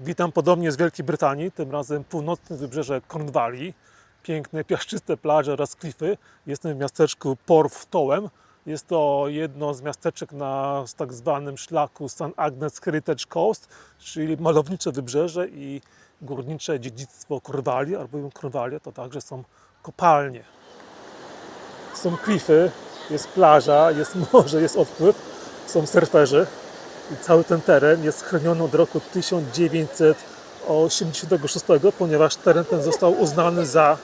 Witam podobnie z Wielkiej Brytanii, tym razem północne wybrzeże Cornwalli. Piękne, piaszczyste plaże oraz klify. Jestem w miasteczku Porth Tołem. Jest to jedno z miasteczek na tak zwanym szlaku St. Agnes Heritage Coast, czyli malownicze wybrzeże i górnicze dziedzictwo Cornwalli, albowiem Cornwallia to także są kopalnie. Są klify, jest plaża, jest morze, jest odpływ, są surferzy i cały ten teren jest chroniony od roku 1986, ponieważ teren ten został uznany za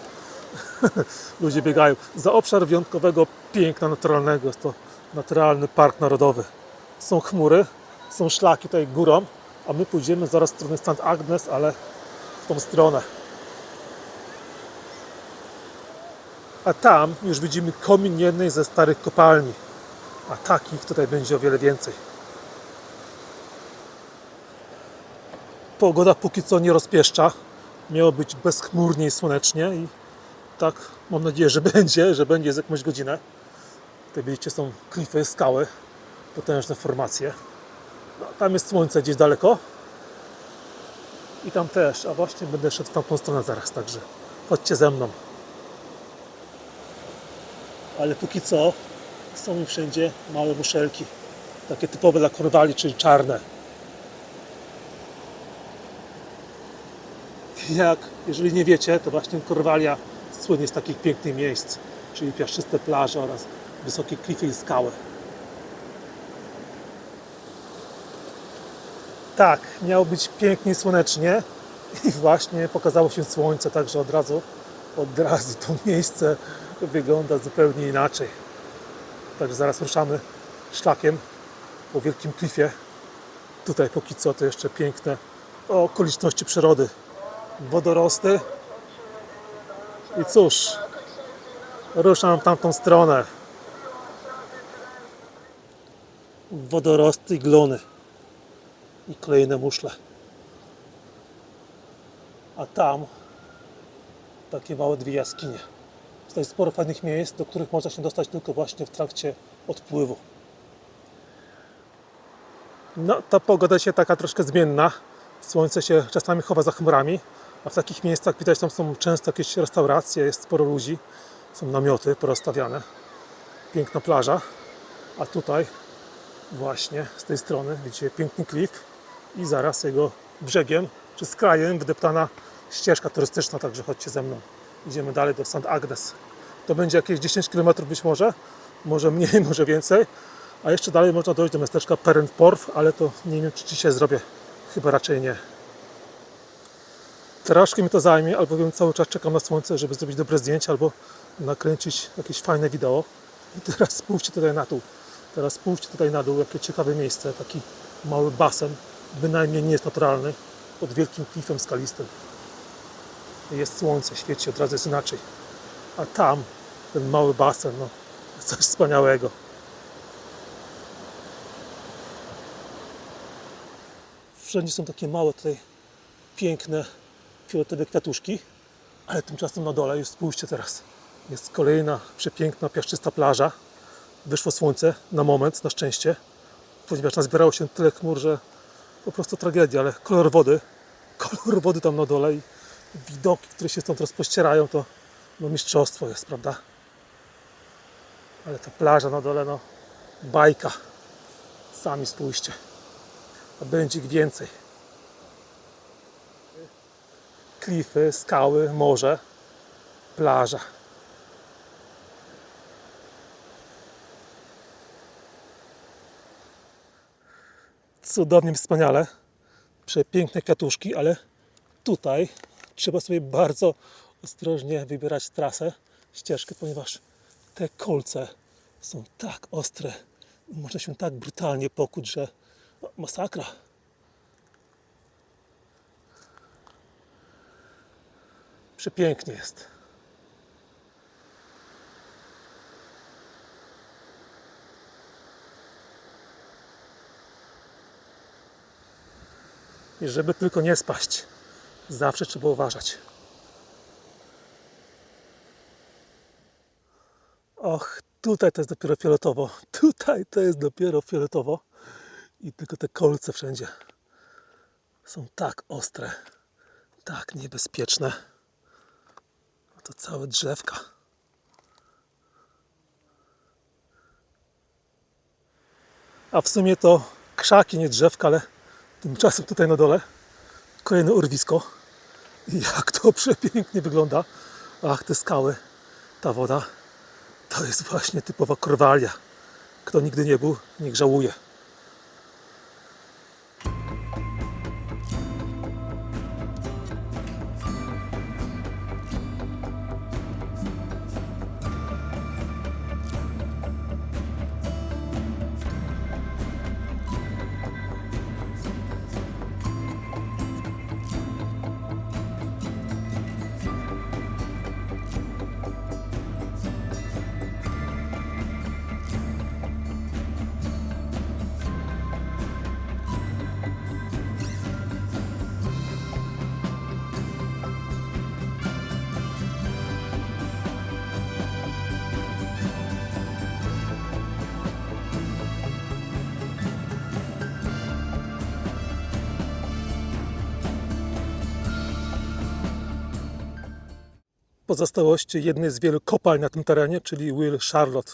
ludzie biegają, za obszar wyjątkowego piękna naturalnego. Jest to naturalny park narodowy. Są chmury, są szlaki tutaj górą, a my pójdziemy zaraz w stronę St. Agnes, ale w tą stronę. A tam już widzimy komin jednej ze starych kopalni. A takich tutaj będzie o wiele więcej. Pogoda póki co nie rozpieszcza. Miało być bezchmurnie i słonecznie i tak mam nadzieję, że będzie, że będzie z jakąś godzinę. Tutaj widzicie są klify, skały, potężne formacje. No, tam jest słońce gdzieś daleko. I tam też, a właśnie będę szedł w tamtą stronę zaraz, także chodźcie ze mną. Ale póki co są mi wszędzie małe muszelki. Takie typowe dla korwali, czyli czarne. Jak, jeżeli nie wiecie, to właśnie Korwalia słynie z takich pięknych miejsc, czyli piaszczyste plaże oraz wysokie klify i skały. Tak, miało być pięknie słonecznie i właśnie pokazało się słońce, także od razu, od razu to miejsce wygląda zupełnie inaczej. Także zaraz ruszamy szlakiem po wielkim klifie. Tutaj póki co to jeszcze piękne okoliczności przyrody wodorosty. I cóż, ruszam w tamtą stronę. Wodorosty glony. I kolejne muszle. A tam takie małe dwie jaskinie. Jest sporo fajnych miejsc, do których można się dostać tylko właśnie w trakcie odpływu. No, ta pogoda się taka troszkę zmienna. Słońce się czasami chowa za chmurami, a w takich miejscach widać, tam są często jakieś restauracje, jest sporo ludzi, są namioty porozstawiane. Piękna plaża, a tutaj właśnie z tej strony widzicie piękny klif i zaraz jego brzegiem czy z krajem wydeptana ścieżka turystyczna, także chodźcie ze mną. Idziemy dalej do St. Agnes. To będzie jakieś 10 km być może, może mniej, może więcej. A jeszcze dalej można dojść do miasteczka Perrenporth, ale to nie wiem, czy dzisiaj zrobię. Chyba raczej nie. Troszkę mi to zajmie, albowiem cały czas czekam na słońce, żeby zrobić dobre zdjęcia albo nakręcić jakieś fajne wideo. I teraz spójrzcie tutaj na dół. Teraz spójrzcie tutaj na dół, jakie ciekawe miejsce. Taki mały basen, bynajmniej nie jest naturalny, pod wielkim klifem skalistym. Jest słońce, świeci, od razu jest inaczej. A tam ten mały basen, no coś wspaniałego. Wszędzie są takie małe tutaj piękne fioletowe kwiatuszki, ale tymczasem na dole, już spójrzcie teraz, jest kolejna przepiękna, piaszczysta plaża. Wyszło słońce na moment, na szczęście, ponieważ nazbierało się tyle chmur, że po prostu tragedia, ale kolor wody, kolor wody tam na dole i widoki, które się stąd rozpościerają, to no mistrzostwo jest, prawda? Ale ta plaża na dole, no bajka. Sami spójrzcie. A będzie ich więcej. Klify, skały, morze, plaża. Cudownie, wspaniale. Przepiękne kwiatuszki, ale tutaj trzeba sobie bardzo ostrożnie wybierać trasę, ścieżkę, ponieważ te kolce są tak ostre, można się tak brutalnie pokuć, że masakra. Przepięknie jest. I żeby tylko nie spaść, zawsze trzeba uważać. Och, tutaj to jest dopiero fioletowo. Tutaj to jest dopiero fioletowo. I tylko te kolce wszędzie. są tak ostre, tak niebezpieczne. To całe drzewka. A w sumie to krzaki, nie drzewka, ale tymczasem tutaj na dole kolejne urwisko. Jak to przepięknie wygląda. Ach, te skały, ta woda, to jest właśnie typowa korwalia. Kto nigdy nie był, niech żałuje. Pozostałości jednej z wielu kopalń na tym terenie, czyli Will Charlotte.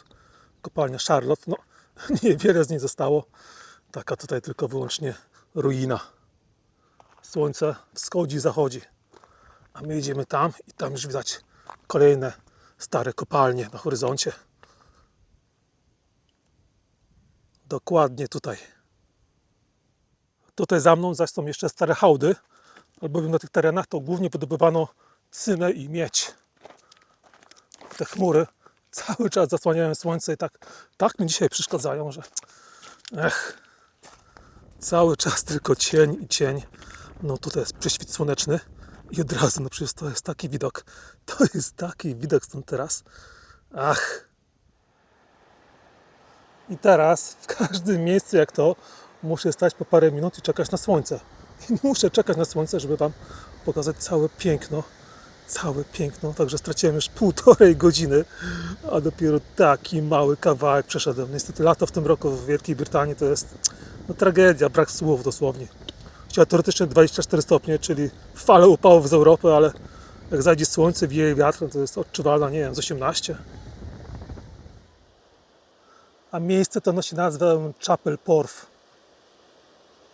Kopalnia Charlotte. No, niewiele z niej zostało. Taka tutaj tylko wyłącznie ruina. Słońce wschodzi, zachodzi. A my idziemy tam i tam już widać kolejne stare kopalnie na horyzoncie. Dokładnie tutaj. Tutaj za mną zaś są jeszcze stare hałdy, albowiem na tych terenach to głównie wydobywano cynę i miedź. Te chmury cały czas zasłaniają słońce i tak, tak mi dzisiaj przeszkadzają, że ech, cały czas tylko cień i cień. No tutaj jest prześwit słoneczny i od razu, no przecież to jest taki widok, to jest taki widok stąd teraz. Ach. I teraz w każdym miejscu jak to muszę stać po parę minut i czekać na słońce. I muszę czekać na słońce, żeby Wam pokazać całe piękno całe piękno, także straciłem już półtorej godziny, a dopiero taki mały kawałek przeszedłem. Niestety lato w tym roku w Wielkiej Brytanii to jest no, tragedia, brak słów dosłownie. Chciała teoretycznie 24 stopnie, czyli fale upałów z Europy, ale jak zajdzie słońce, wieje wiatr, to jest odczuwalna, nie wiem, z 18. A miejsce to nosi nazwę Chapel Porf.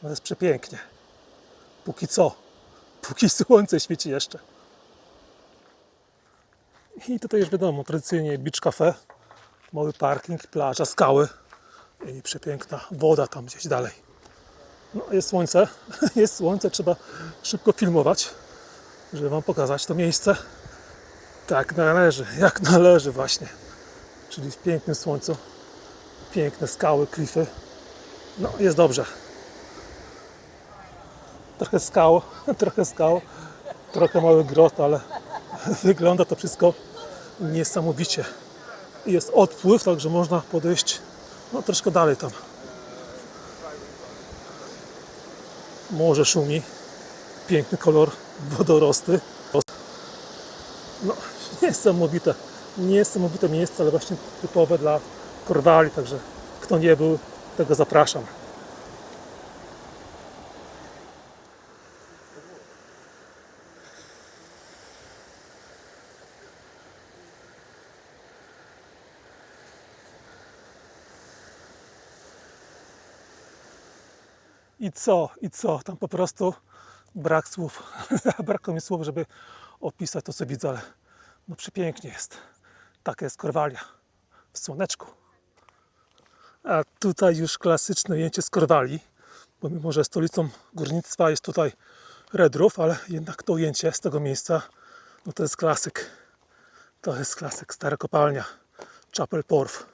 No jest przepięknie. Póki co. Póki słońce świeci jeszcze. I tutaj już wiadomo, tradycyjnie beach cafe, mały parking, plaża, skały i przepiękna woda tam gdzieś dalej. No jest słońce, jest słońce, trzeba szybko filmować, żeby Wam pokazać to miejsce. Tak należy, jak należy właśnie. Czyli w pięknym słońcu, piękne skały, klify. No jest dobrze. Trochę skał, trochę skał, trochę mały grot, ale wygląda to wszystko niesamowicie. Jest odpływ, także można podejść no, troszkę dalej tam. Morze szumi, piękny kolor wodorosty. No, niesamowite, niesamowite miejsce, ale właśnie typowe dla korwali, także kto nie był, tego zapraszam. I co, i co? Tam po prostu brak słów. Brakło mi słów, żeby opisać to, co widzę, ale no przepięknie jest. Taka jest Korwalia w słoneczku. A tutaj już klasyczne ujęcie z Korwali, bo mimo, że stolicą górnictwa jest tutaj Redrów, ale jednak to ujęcie z tego miejsca, no to jest klasyk. To jest klasyk, stara kopalnia, Chapel Porf.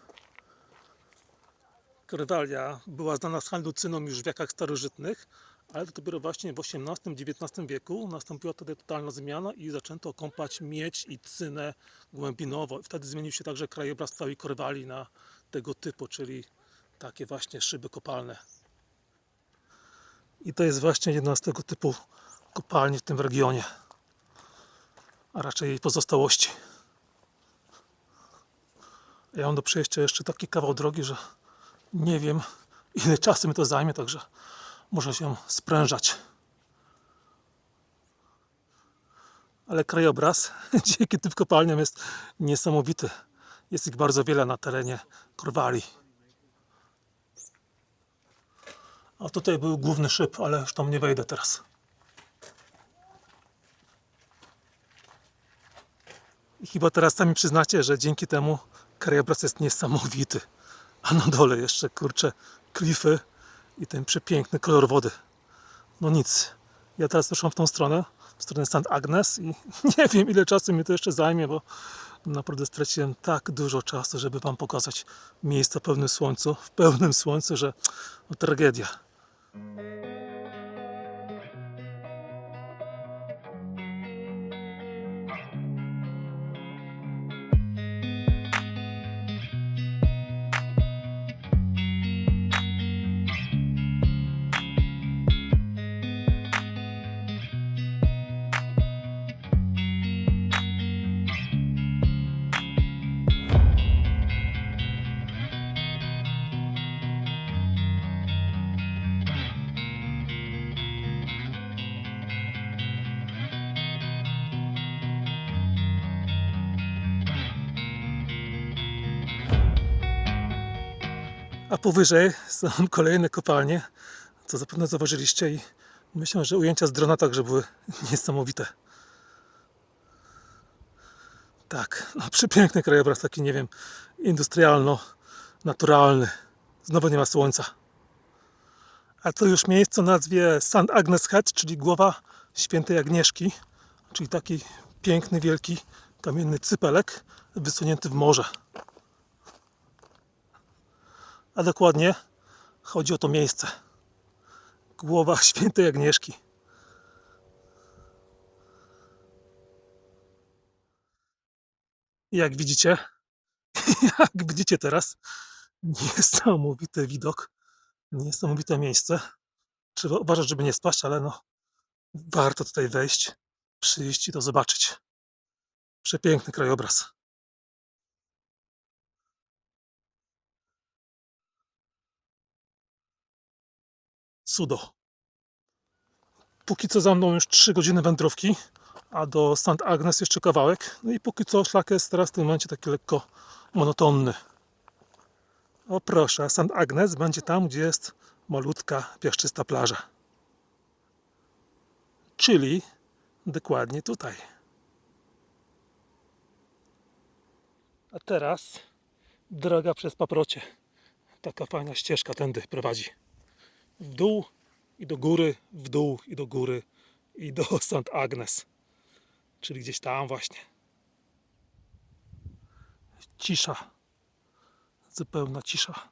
Korwalia była znana z handlu cyną już w wiekach starożytnych, ale to dopiero właśnie w XVIII-XIX wieku nastąpiła tutaj totalna zmiana i zaczęto kąpać miedź i cynę głębinowo. Wtedy zmienił się także krajobraz całej Korwali na tego typu, czyli takie właśnie szyby kopalne. I to jest właśnie jedna z tego typu kopalni w tym regionie, a raczej jej pozostałości. Ja mam do przejścia jeszcze taki kawał drogi, że nie wiem, ile czasu mi to zajmie, także muszę się sprężać. Ale krajobraz dzięki tym kopalniom jest niesamowity. Jest ich bardzo wiele na terenie Korwali. A tutaj był główny szyb, ale już tam nie wejdę teraz. I chyba teraz sami przyznacie, że dzięki temu krajobraz jest niesamowity. A na dole jeszcze, kurczę, klify i ten przepiękny kolor wody. No nic. Ja teraz ruszam w tą stronę, w stronę St. Agnes i nie wiem ile czasu mi to jeszcze zajmie, bo naprawdę straciłem tak dużo czasu, żeby wam pokazać miejsca w pełnym słońcu, w pełnym słońcu, że no, tragedia. Powyżej są kolejne kopalnie, co zapewne zauważyliście i myślę, że ujęcia z drona także były niesamowite. Tak, no przepiękny krajobraz, taki nie wiem, industrialno-naturalny. Znowu nie ma słońca. A to już miejsce o nazwie St. Agnes Head, czyli głowa świętej Agnieszki, czyli taki piękny, wielki kamienny cypelek wysunięty w morze. A dokładnie chodzi o to miejsce. Głowa świętej Agnieszki. Jak widzicie, jak widzicie teraz, niesamowity widok, niesamowite miejsce. Trzeba uważać, żeby nie spaść, ale no, warto tutaj wejść, przyjść i to zobaczyć. Przepiękny krajobraz. Cudo. Póki co za mną już 3 godziny wędrówki, a do St. Agnes jeszcze kawałek. No i póki co szlak jest teraz w tym momencie taki lekko monotonny. O proszę, St. Agnes będzie tam, gdzie jest malutka, piaszczysta plaża. Czyli dokładnie tutaj. A teraz droga przez paprocie. Taka fajna ścieżka tędy prowadzi w dół i do góry, w dół i do góry i do St. Agnes. Czyli gdzieś tam właśnie. Cisza. Zupełna cisza.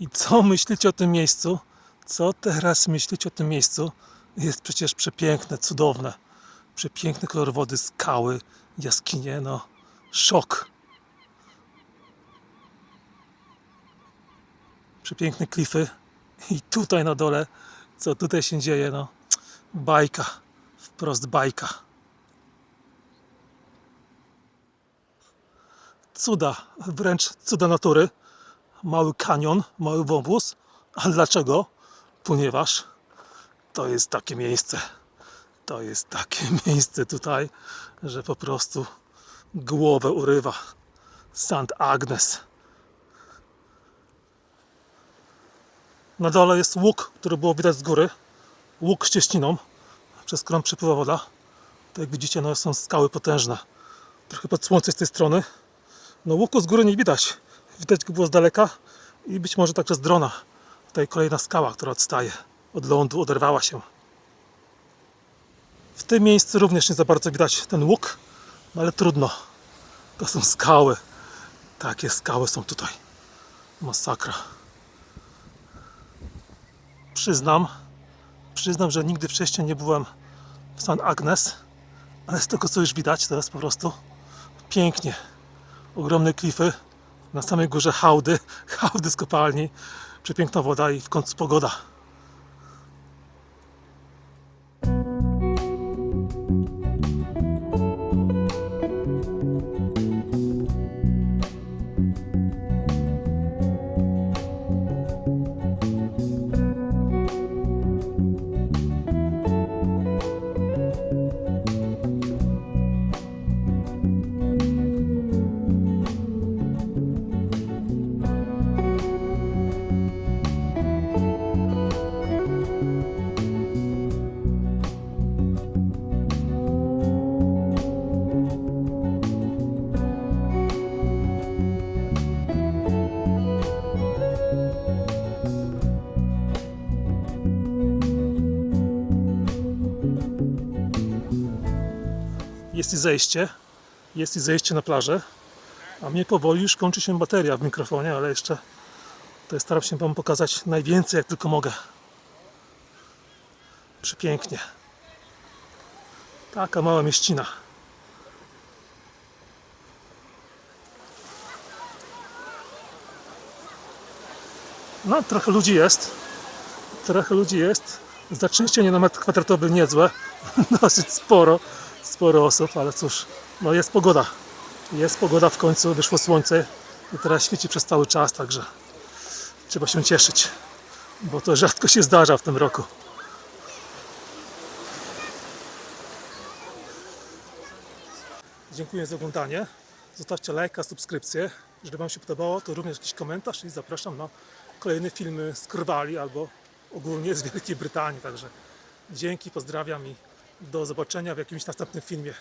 I co myślicie o tym miejscu? Co teraz myślicie o tym miejscu? Jest przecież przepiękne, cudowne. Przepiękny kolor wody, skały, jaskinie, no szok. Przepiękne klify i tutaj na dole, co tutaj się dzieje, no bajka, wprost bajka. Cuda, wręcz cuda natury. Mały kanion, mały wąwóz. A dlaczego? Ponieważ to jest takie miejsce to jest takie miejsce tutaj, że po prostu głowę urywa. St. Agnes. Na dole jest łuk, który było widać z góry. Łuk z cieśniną, przez którą przepływa woda. To jak widzicie, no, są skały potężne. Trochę pod słońce z tej strony. No łuku z góry nie widać. Widać go było z daleka i być może także z drona. Tutaj kolejna skała, która odstaje od lądu, oderwała się. W tym miejscu również nie za bardzo widać ten łuk, no ale trudno. To są skały. Takie skały są tutaj. Masakra. Przyznam, przyznam, że nigdy wcześniej nie byłem w San Agnes, ale z tego co już widać teraz po prostu pięknie. Ogromne klify, na samej górze hałdy, hałdy z kopalni, przepiękna woda i w końcu pogoda. I zejście, jest i zejście na plażę, a mnie powoli już kończy się bateria w mikrofonie, ale jeszcze to staram się Wam pokazać najwięcej jak tylko mogę. Przepięknie. Taka mała mieścina. No, trochę ludzi jest. Trochę ludzi jest. Zaczęście na metr kwadratowy niezłe. Dosyć sporo. Sporo osób, ale cóż, no jest pogoda. Jest pogoda w końcu, wyszło słońce i teraz świeci przez cały czas, także trzeba się cieszyć, bo to rzadko się zdarza w tym roku. Dziękuję za oglądanie. Zostawcie lajka, subskrypcję. Jeżeli Wam się podobało, to również jakiś komentarz i zapraszam na kolejne filmy z Krwali albo ogólnie z Wielkiej Brytanii. Także dzięki, pozdrawiam i do zobaczenia w jakimś następnym filmie.